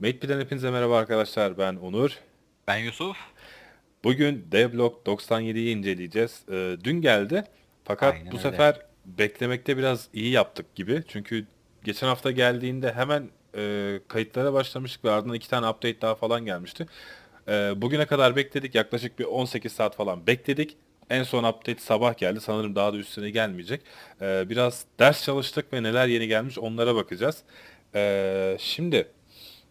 MateP'den hepinize merhaba arkadaşlar. Ben Onur. Ben Yusuf. Bugün Devlog 97'yi inceleyeceğiz. Ee, dün geldi. Fakat Aynen bu öyle. sefer beklemekte biraz iyi yaptık gibi. Çünkü geçen hafta geldiğinde hemen e, kayıtlara başlamıştık ve ardından iki tane update daha falan gelmişti. Ee, bugüne kadar bekledik. Yaklaşık bir 18 saat falan bekledik. En son update sabah geldi. Sanırım daha da üstüne gelmeyecek. Ee, biraz ders çalıştık ve neler yeni gelmiş onlara bakacağız. Ee, şimdi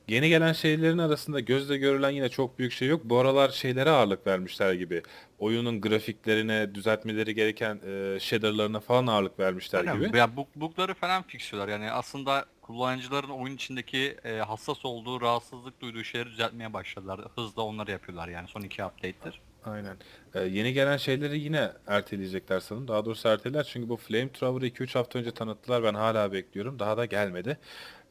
Yeni gelen şeylerin arasında gözle görülen yine çok büyük şey yok. Bu aralar şeylere ağırlık vermişler gibi. Oyunun grafiklerine, düzeltmeleri gereken e, shaderlarına falan ağırlık vermişler Aynen. gibi. Ya bug, bugları falan fixliyorlar. Yani aslında kullanıcıların oyun içindeki e, hassas olduğu, rahatsızlık duyduğu şeyleri düzeltmeye başladılar. Hızla onları yapıyorlar yani son iki update'tir. Aynen. Ee, yeni gelen şeyleri yine erteleyecekler sanırım. Daha doğrusu erteler çünkü bu Flamethrower'ı 2-3 hafta önce tanıttılar. Ben hala bekliyorum. Daha da gelmedi.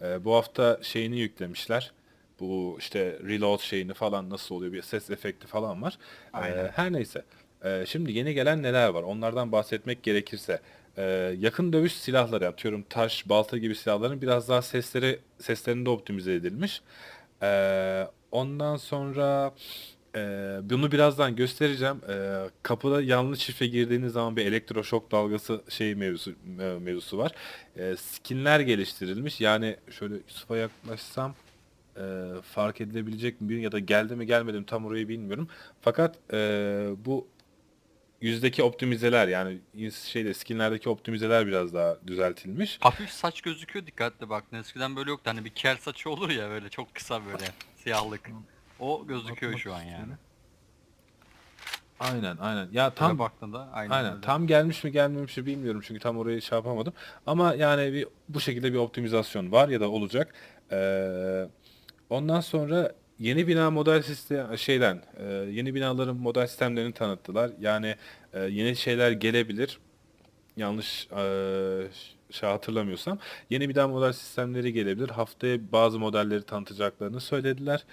Ee, bu hafta şeyini yüklemişler. Bu işte reload şeyini falan nasıl oluyor bir ses efekti falan var. Ee, Aynen. her neyse. Ee, şimdi yeni gelen neler var? Onlardan bahsetmek gerekirse. Ee, yakın dövüş silahları atıyorum taş, balta gibi silahların biraz daha sesleri seslerinde optimize edilmiş. Ee, ondan sonra ee, bunu birazdan göstereceğim. Ee, kapıda yanlış şifre girdiğiniz zaman bir elektroşok dalgası şey mevzusu, mevzusu var. Ee, skinler geliştirilmiş. Yani şöyle Yusuf'a yaklaşsam e, fark edilebilecek mi ya da geldi mi gelmedi mi tam orayı bilmiyorum. Fakat e, bu yüzdeki optimizeler yani şeyde skinlerdeki optimizeler biraz daha düzeltilmiş. Hafif saç gözüküyor dikkatli bak. Eskiden böyle yoktu. Hani bir kel saçı olur ya böyle çok kısa böyle siyahlık. O gözüküyor şu an yani. Aynen aynen. Ya Tam tam baktığında aynen, Aynen. öyle. Tam gelmiş mi gelmemiş mi bilmiyorum çünkü tam orayı şey yapamadım. Ama yani bir bu şekilde bir optimizasyon var ya da olacak. Ee, ondan sonra yeni bina model sistem şeyden e, yeni binaların model sistemlerini tanıttılar. Yani e, yeni şeyler gelebilir. Yanlış e, şey hatırlamıyorsam. Yeni bina model sistemleri gelebilir. Haftaya bazı modelleri tanıtacaklarını söylediler.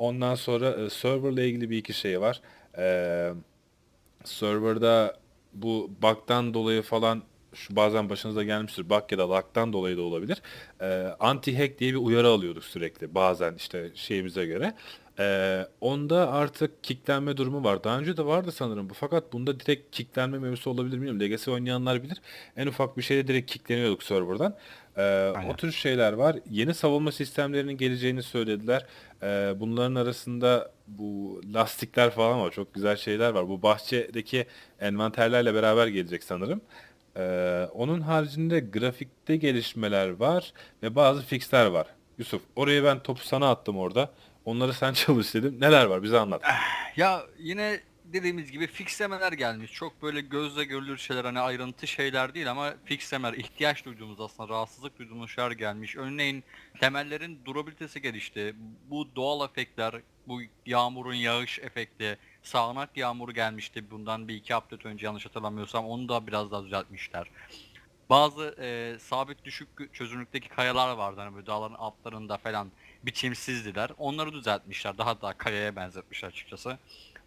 Ondan sonra e, serverla ilgili bir iki şey var. Eee serverda bu bug'dan dolayı falan şu bazen başınıza gelmiştir bug ya da lag'dan dolayı da olabilir. Ee, anti-hack diye bir uyarı alıyorduk sürekli bazen işte şeyimize göre. Ee, onda artık kicklenme durumu var. Daha önce de vardı sanırım bu. Fakat bunda direkt kicklenme mevzusu olabilir mi bilmiyorum. Legacy oynayanlar bilir. En ufak bir şeyde direkt kickleniyorduk serverdan. Ee, Aynen. o tür şeyler var. Yeni savunma sistemlerinin geleceğini söylediler. Ee, bunların arasında bu lastikler falan var. Çok güzel şeyler var. Bu bahçedeki envanterlerle beraber gelecek sanırım. Ee, onun haricinde grafikte gelişmeler var ve bazı fixler var. Yusuf, oraya ben topu sana attım orada. Onları sen çalış dedim. Neler var? Bize anlat. Ya yine dediğimiz gibi fixlemeler gelmiş. Çok böyle gözle görülür şeyler hani ayrıntı şeyler değil ama fixlemeler ihtiyaç duyduğumuz aslında rahatsızlık duyduğumuz şeyler gelmiş. Örneğin temellerin durabilitesi gelişti. Bu doğal efektler, bu yağmurun yağış efekti, sağanak yağmur gelmişti bundan bir iki hafta önce yanlış hatırlamıyorsam onu da biraz daha düzeltmişler. Bazı e, sabit düşük çözünürlükteki kayalar vardı hani böyle dağların altlarında falan biçimsizdiler. Onları düzeltmişler. Daha da kayaya benzetmişler açıkçası.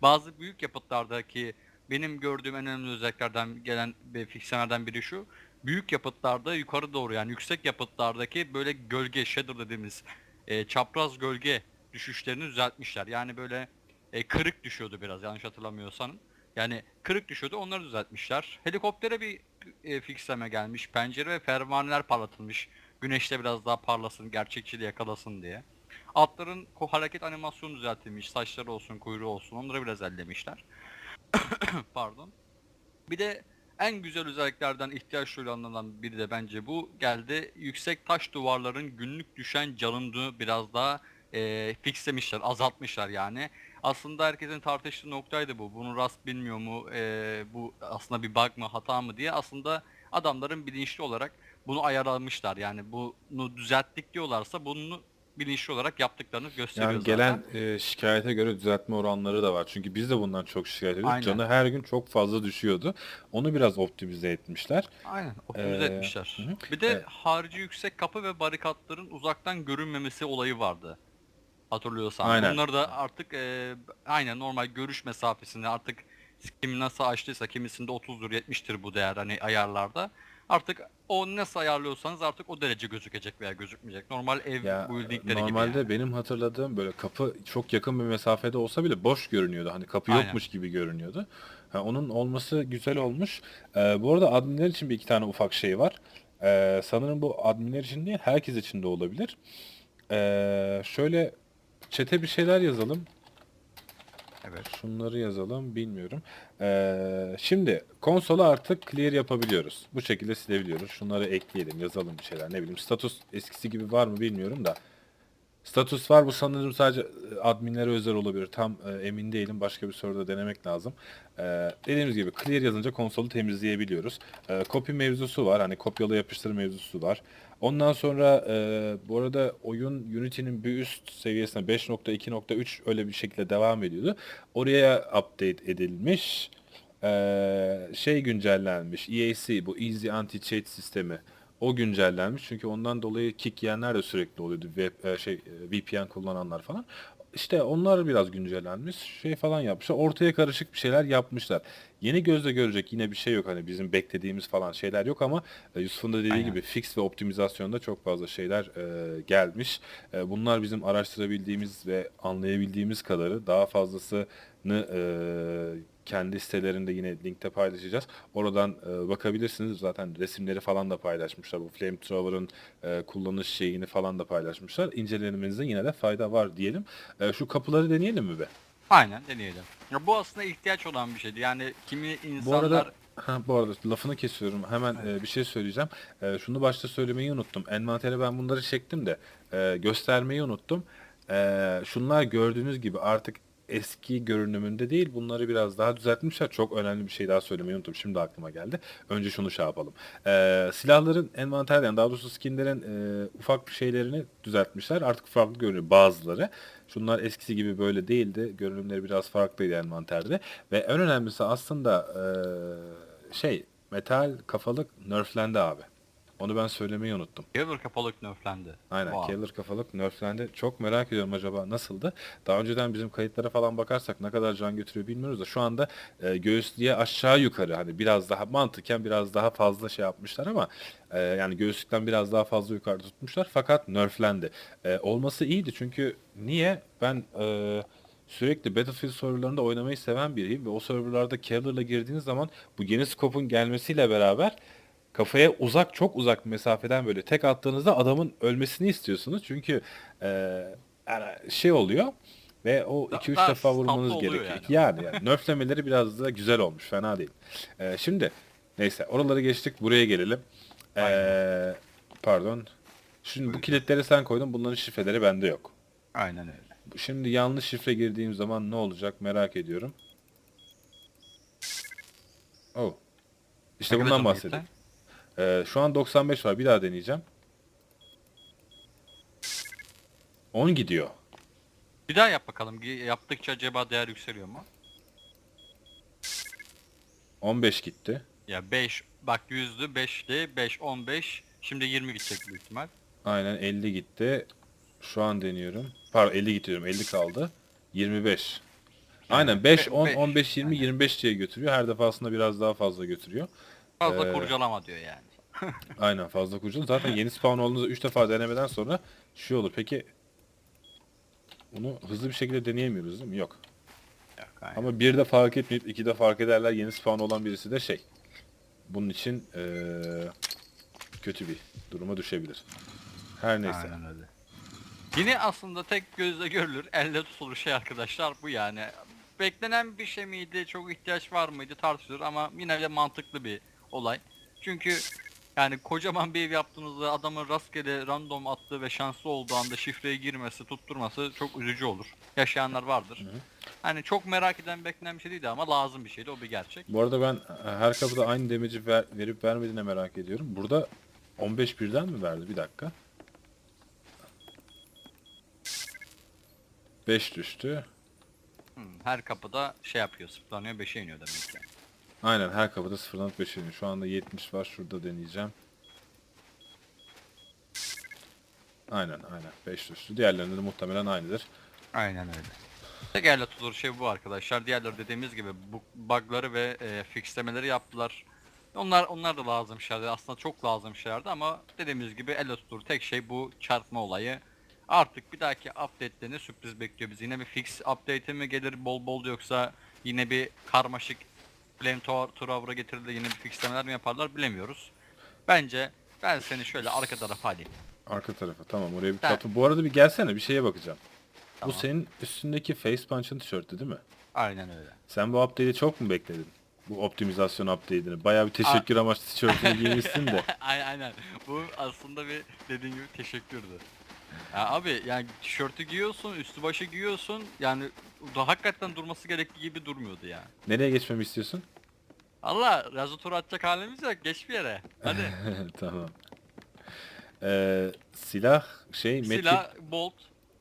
Bazı büyük yapıtlardaki benim gördüğüm en önemli özelliklerden gelen bir fixelerden biri şu. Büyük yapıtlarda yukarı doğru yani yüksek yapıtlardaki böyle gölge shader dediğimiz e, çapraz gölge düşüşlerini düzeltmişler. Yani böyle e, kırık düşüyordu biraz yanlış hatırlamıyorsam. Yani kırık düşüyordu onları düzeltmişler. Helikoptere bir e, fixleme gelmiş. Pencere ve pervaneler parlatılmış. Güneşte biraz daha parlasın, gerçekçiliği yakalasın diye. Atların hareket animasyonu düzeltilmiş. Saçları olsun, kuyruğu olsun. Onları biraz ellemişler. Pardon. Bir de en güzel özelliklerden ihtiyaç duyulanlardan biri de bence bu geldi. Yüksek taş duvarların günlük düşen canını biraz daha e, fixlemişler, azaltmışlar yani. Aslında herkesin tartıştığı noktaydı bu. Bunu Rust bilmiyor mu, e, bu aslında bir bug mı, hata mı diye. Aslında adamların bilinçli olarak bunu ayarlamışlar. Yani bunu düzelttik diyorlarsa bunu bilinçli olarak yaptıklarını gösteriyor Yani zaten. gelen e, şikayete göre düzeltme oranları da var. Çünkü biz de bundan çok şikayet ediyorduk. Aynen. Canı her gün çok fazla düşüyordu. Onu biraz optimize etmişler. Aynen optimize Ee, etmişler. hı hı. Bir de Evet. harici yüksek kapı ve barikatların uzaktan görünmemesi olayı vardı. Hatırlıyorsan. Aynen. Bunları da artık e, aynen normal görüş mesafesinde artık kim nasıl açtıysa kimisinde 30'dur 70'tir bu değer hani ayarlarda. Artık o nasıl ayarlıyorsanız artık o derece gözükecek veya gözükmeyecek. Normal ev Ya buildingleri normalde gibi yani. benim hatırladığım böyle kapı çok yakın bir mesafede olsa bile boş görünüyordu. Hani kapı Aynen. yokmuş gibi görünüyordu. Ha, onun olması güzel olmuş. Ee, bu arada adminler için bir iki tane ufak şey var. Ee, sanırım bu adminler için değil herkes için de olabilir. Ee, şöyle chat'e bir şeyler yazalım. Şunları yazalım bilmiyorum. Ee, şimdi konsolu artık clear yapabiliyoruz. Bu şekilde silebiliyoruz. Şunları ekleyelim yazalım bir şeyler ne bileyim. Status eskisi gibi var mı bilmiyorum da. Status var bu sanırım sadece e, adminlere özel olabilir. Tam e, emin değilim. Başka bir soruda denemek lazım. Ee, dediğimiz gibi clear yazınca konsolu temizleyebiliyoruz. Ee, copy mevzusu var. Hani kopyala yapıştır mevzusu var. Ondan sonra e, bu arada oyun Unity'nin bir üst seviyesine 5.2.3 öyle bir şekilde devam ediyordu. Oraya update edilmiş. Ee, şey güncellenmiş. EAC bu Easy Anti-Cheat sistemi. O güncellenmiş çünkü ondan dolayı kick yiyenler de sürekli oluyordu. Web, e, şey e, VPN kullananlar falan. İşte onlar biraz güncellenmiş. Şey falan yapmışlar. Ortaya karışık bir şeyler yapmışlar. Yeni gözle görecek yine bir şey yok. Hani bizim beklediğimiz falan şeyler yok ama e, Yusuf'un da dediği Aynen. gibi fix ve optimizasyonda çok fazla şeyler e, gelmiş. E, bunlar bizim araştırabildiğimiz ve anlayabildiğimiz kadarı daha fazlasını e, kendi sitelerinde yine linkte paylaşacağız. Oradan e, bakabilirsiniz. Zaten resimleri falan da paylaşmışlar. Bu Flamethrower'ın e, kullanış şeyini falan da paylaşmışlar. İncelemenizde yine de fayda var diyelim. E, şu kapıları deneyelim mi be? Aynen deneyelim. Ya bu aslında ihtiyaç olan bir şeydi. Yani kimi Bu insanlar arada ha, bu arada lafını kesiyorum. Hemen e, bir şey söyleyeceğim. E, şunu başta söylemeyi unuttum. Envantere ben bunları çektim de e, göstermeyi unuttum. E, şunlar gördüğünüz gibi artık eski görünümünde değil. Bunları biraz daha düzeltmişler. Çok önemli bir şey daha söylemeyi unuttum. Şimdi aklıma geldi. Önce şunu şey yapalım. E, silahların envanterden daha doğrusu skinlerin e, ufak şeylerini düzeltmişler. Artık farklı görünüyor bazıları. Şunlar eskisi gibi böyle değildi. Görünümleri biraz farklıydı envanterde. Ve en önemlisi aslında eee, şey metal kafalık nerflendi abi. Onu ben söylemeyi unuttum. Cover kapalık nerflendi. Aynen Wow. killer kafalık nerflendi. Çok merak ediyorum acaba nasıldı? Daha önceden bizim kayıtlara falan bakarsak ne kadar can götürüyor bilmiyoruz da şu anda e, göğüslüğe aşağı yukarı hani biraz daha mantıken biraz daha fazla şey yapmışlar ama e, yani göğüslükten biraz daha fazla yukarı tutmuşlar fakat nerflendi. E, olması iyiydi çünkü niye? Ben e, sürekli Battlefield serverlarında oynamayı seven biriyim ve o serverlarda Killer'la girdiğiniz zaman bu yeni scope'un gelmesiyle beraber kafaya uzak çok uzak mesafeden böyle tek attığınızda adamın ölmesini istiyorsunuz. Çünkü e, yani şey oluyor ve o Da- 2-3 daha defa vurmanız gerekiyor. yani. Yani, yani nerflemeleri biraz da güzel olmuş. Fena değil. E, şimdi neyse oraları geçtik. Buraya gelelim. E, pardon. Şimdi bu kilitleri sen koydun. Bunların şifreleri bende yok. Aynen öyle. Şimdi yanlış şifre girdiğim zaman ne olacak merak ediyorum. Oh. İşte bundan gitti? Ee, şu an 95 var. Bir daha deneyeceğim. 10 gidiyor. Bir daha yap bakalım. Yaptıkça acaba değer yükseliyor mu? 15 gitti. Ya 5 bak yüzdü 5'ti 5 15 şimdi 20 gidecek büyük ihtimal. Aynen 50 gitti. Şu an deniyorum. Pardon 50 gidiyorum. 50 kaldı. 25. Aynen 5, be- 10, beş. 15, 20, Aynen. 25 diye götürüyor. Her defasında biraz daha fazla götürüyor. Fazla Ee, kurcalama diyor yani. Aynen fazla kurcalıyor. Zaten yeni spawn olduğunuzda 3 defa denemeden sonra şey olur. Peki bunu hızlı bir şekilde deneyemiyoruz değil mi? Yok. Yok, aynen. Ama bir de fark etmeyip iki de fark ederler yeni spawn olan birisi de şey. Bunun için eee, kötü bir duruma düşebilir. Her neyse. Aynen öyle. Yine aslında tek gözle görülür, elle tutulur şey arkadaşlar bu yani. Beklenen bir şey miydi, çok ihtiyaç var mıydı tartışılır ama yine de mantıklı bir olay. Çünkü yani kocaman bir ev yaptığınızda adamın rastgele random attığı ve şanslı olduğu anda şifreye girmesi, tutturması çok üzücü olur. Yaşayanlar vardır. Hani çok merak eden beklenen bir şey değildi ama lazım bir şeydi o bir gerçek. Bu arada ben e, her kapıda aynı damage'i ver- verip vermediğine merak ediyorum. Burada 15 birden mi verdi? Bir dakika. 5 düştü. Hmm, her kapıda şey yapıyor, sıfırlanıyor, 5'e iniyor demek ki. Aynen her kapıda 5 iniyor. Şu anda 70 var. Şurada deneyeceğim. Aynen aynen 5 düştü. Diğerlerinde de muhtemelen aynıdır. Aynen öyle. Tek elle tutulur şey bu arkadaşlar. Diğerleri dediğimiz gibi bu bug'ları ve e, fixlemeleri yaptılar. Onlar onlar da lazım şeylerdi. Aslında çok lazım şeylerdi ama dediğimiz gibi elle tutulur tek şey bu çarpma olayı. Artık bir dahaki update'te ne sürpriz bekliyor bizi? Yine bir fix update'e mi gelir bol bol yoksa yine bir karmaşık Flamethrower'a getirilir yine bir fixlemeler mi yaparlar bilemiyoruz. Bence ben seni şöyle arka tarafa alayım. Arka tarafa tamam oraya bir Ben- kapı. Bu arada bir gelsene bir şeye bakacağım. Tamam. Bu senin üstündeki Face Punch'ın tişörtü değil mi? Aynen öyle. Sen bu update'i çok mu bekledin? Bu optimizasyon update'ini. Bayağı bir teşekkür amaçlı tişörtünü giymişsin de. aynen aynen. Bu aslında bir dediğin gibi teşekkürdü. Ya abi yani tişörtü giyiyorsun, üstü başı giyiyorsun. Yani da hakikaten durması gerektiği gibi durmuyordu yani. Nereye geçmemi istiyorsun? Allah razı tur atacak halimiz yok. Geç bir yere. Hadi. tamam. Ee, silah şey medkit Silah, bolt,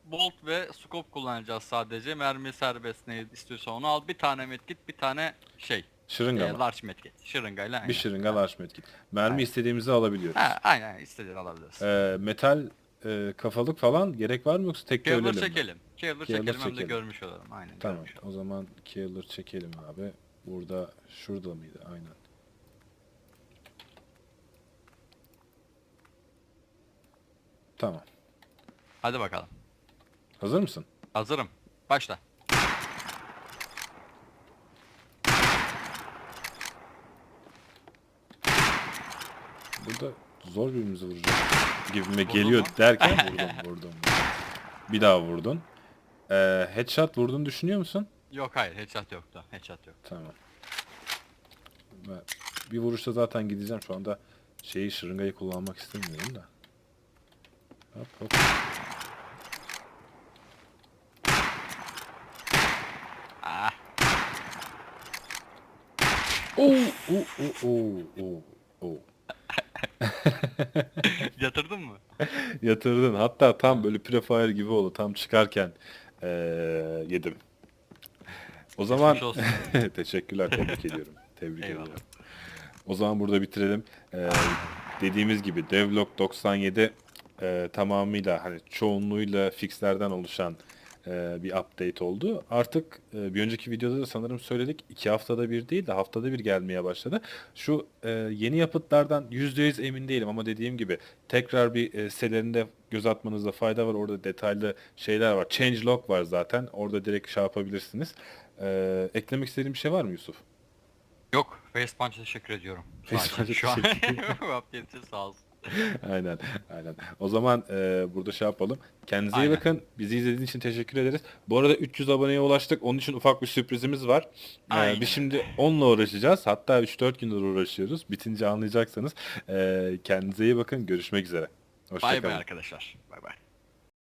bolt ve scope kullanacağız sadece. Mermi serbest ne istiyorsa onu al. Bir tane medkit, bir tane şey. şırınga e, mı? large medkit. Şırıngayla aynen. Bir şırınga large medkit. Mermi Aynen. istediğimizi alabiliyoruz. Ha, aynen istediğini alabilirsin. Ee, metal e, kafalık falan gerek var mı yoksa tek Kevlar ölelim mi? çekelim. Kevlar Kevlar çekelim hem de çekelim. görmüş olalım. Aynen Tamam. görmüş olalım. O zaman killer çekelim abi. Burada şurada mıydı? Aynen. Tamam. Hadi bakalım. Hazır mısın? Hazırım. Başla. Burada zor birbirimizi vuracağız gibime Vurdun geliyor mu? derken vurdum vurdum. Bir daha vurdun. Ee, headshot vurduğunu düşünüyor musun? Yok hayır headshot yoktu. Headshot yok. Tamam. Ben bir vuruşta zaten gideceğim şu anda şeyi şırıngayı kullanmak istemiyorum da. Hop hop. Ah. Oo, oo, oo, oo, oo, oo. Yatırdın mı? Yatırdın. Hatta tam böyle prefire gibi oldu. Tam çıkarken eee, yedim. O zaman teşekkürler. Tebrik ediyorum. Tebrik Eyvallah. ediyorum. O zaman burada bitirelim. Eee, dediğimiz gibi Devlog 97 eee, tamamıyla hani çoğunluğuyla fixlerden oluşan eee, bir update oldu. Artık eee, bir önceki videoda da sanırım söyledik. iki haftada bir değil de haftada bir gelmeye başladı. Şu eee, yeni yapıtlardan %100 emin değilim ama dediğim gibi tekrar bir eee, sitelerinde göz atmanızda fayda var. Orada detaylı şeyler var. Changelog var zaten. Orada direkt şey yapabilirsiniz. Eklemek istediğin bir şey var mı Yusuf? Yok. Face Punch'a teşekkür ediyorum. Şu Face an- Punch'a Şu an teşekkür bu update için sağ olsun. aynen, aynen. O zaman e, burada şey yapalım. Kendinize iyi Aynen. bakın. Bizi izlediğiniz için teşekkür ederiz. Bu arada 300 aboneye ulaştık. Onun için ufak bir sürprizimiz var. E, Aynen. biz şimdi onunla uğraşacağız. Hatta 3-4 gündür uğraşıyoruz. Bitince anlayacaksınız. E, kendinize iyi bakın. Görüşmek üzere. Bay Hoşçakalın. bay arkadaşlar. Bay bay.